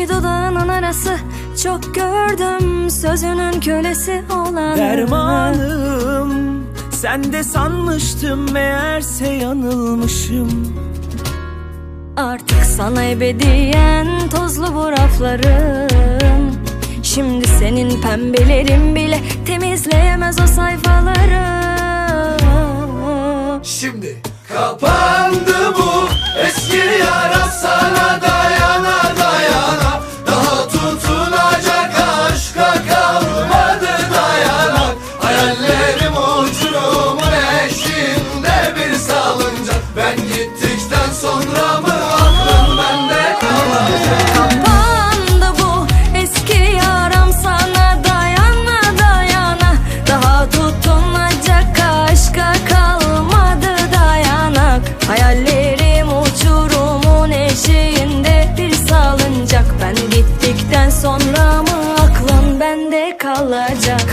iki dudağının arası Çok gördüm sözünün kölesi olan Dermanım Sen de sanmıştım meğerse yanılmışım. Artık sana ebediyen tozlu bu raflarım Şimdi senin pembelerin bile temizleyemez o sayfaları Şimdi kapandı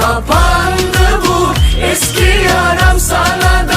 Kapandı bu. Eski yaram sana dayan